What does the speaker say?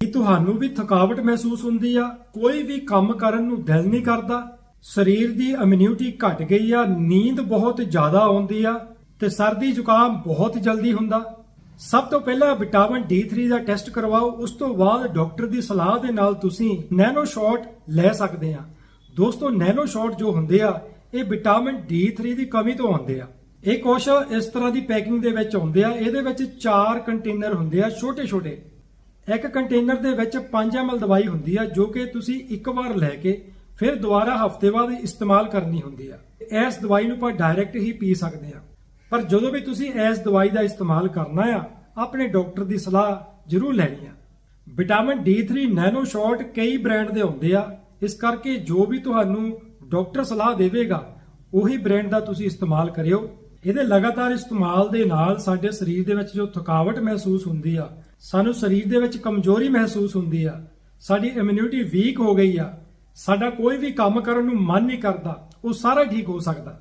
ਕੀ ਤੁਹਾਨੂੰ ਵੀ ਥਕਾਵਟ ਮਹਿਸੂਸ ਹੁੰਦੀ ਆ? ਕੋਈ ਵੀ ਕੰਮ ਕਰਨ ਨੂੰ ਦਿਲ ਨਹੀਂ ਕਰਦਾ। ਸਰੀਰ ਦੀ ਇਮਿਊਨਿਟੀ ਘਟ ਗਈ ਆ, ਨੀਂਦ ਬਹੁਤ ਜ਼ਿਆਦਾ ਆਉਂਦੀ ਆ ਤੇ ਸਰਦੀ ਜ਼ੁਕਾਮ ਬਹੁਤ ਜਲਦੀ ਹੁੰਦਾ। ਸਭ ਤੋਂ ਪਹਿਲਾਂ ਵਿਟਾਮਿਨ D3 ਦਾ ਟੈਸਟ ਕਰਵਾਓ, ਉਸ ਤੋਂ ਬਾਅਦ ਡਾਕਟਰ ਦੀ ਸਲਾਹ ਦੇ ਨਾਲ ਤੁਸੀਂ ਨੈਨੋ ਸ਼ਾਟ ਲੈ ਸਕਦੇ ਆ। ਦੋਸਤੋ ਨੈਨੋ ਸ਼ਾਟ ਜੋ ਹੁੰਦੇ ਆ, ਇਹ ਵਿਟਾਮਿਨ D3 ਦੀ ਕਮੀ ਤੋਂ ਆਉਂਦੇ ਆ। ਇਹ ਕੁਛ ਇਸ ਤਰ੍ਹਾਂ ਦੀ ਪੈਕਿੰਗ ਦੇ ਵਿੱਚ ਆਉਂਦੇ ਆ, ਇਹਦੇ ਵਿੱਚ 4 ਕੰਟੇਨਰ ਹੁੰਦੇ ਆ ਛੋਟੇ ਛੋਟੇ ਇੱਕ ਕੰਟੇਨਰ ਦੇ ਵਿੱਚ 5 ml ਦਵਾਈ ਹੁੰਦੀ ਆ, ਜੋ ਕਿ ਤੁਸੀਂ ਇੱਕ ਵਾਰ ਲੈ ਕੇ ਫਿਰ ਦੁਬਾਰਾ ਹਫ਼ਤੇ ਬਾਅਦ ਇਸਤੇਮਾਲ ਕਰਨੀ ਹੁੰਦੀ ਆ। ਇਸ ਦਵਾਈ ਨੂੰ ਆਪਾਂ ਡਾਇਰੈਕਟ ਹੀ ਪੀ ਸਕਦੇ ਆ। ਪਰ ਜਦੋਂ ਵੀ ਤੁਸੀਂ ਇਸ ਦਵਾਈ ਦਾ ਇਸਤੇਮਾਲ ਕਰਨਾ ਆ, ਆਪਣੇ ਡਾਕਟਰ ਦੀ ਸਲਾਹ ਜ਼ਰੂਰ ਲੈਣੀ ਆ। ਵਿਟਾਮਿਨ D3 ਨੈਨੋ ਸ਼ਾਟ ਕਈ ਬ੍ਰਾਂਡ ਦੇ ਹੁੰਦੇ ਆ। ਇਸ ਕਰਕੇ ਜੋ ਵੀ ਤੁਹਾਨੂੰ ਡਾਕਟਰ ਸਲਾਹ ਦੇਵੇਗਾ, ਉਹੀ ਬ੍ਰਾਂਡ ਦਾ ਤੁਸੀਂ ਇਸਤੇਮਾਲ ਕਰਿਓ। ਇਹਦੇ ਲਗਾਤਾਰ ਇਸਤੇਮਾਲ ਦੇ ਨਾਲ ਸਾਡੇ ਸਰੀਰ ਦੇ ਵਿੱਚ ਜੋ ਥਕਾਵਟ ਮਹਿਸੂਸ ਹੁੰਦੀ ਆ ਸਾਨੂੰ ਸਰੀਰ ਦੇ ਵਿੱਚ ਕਮਜ਼ੋਰੀ ਮਹਿਸੂਸ ਹੁੰਦੀ ਆ, ਸਾਡੀ ਇਮਿਊਨਿਟੀ ਵੀਕ ਹੋ ਗਈ ਆ, ਸਾਡਾ ਕੋਈ ਵੀ ਕੰਮ ਕਰਨ ਨੂੰ ਮਨ ਨਹੀਂ ਕਰਦਾ, ਉਹ ਸਾਰਾ ਠੀਕ ਹੋ ਸਕਦਾ।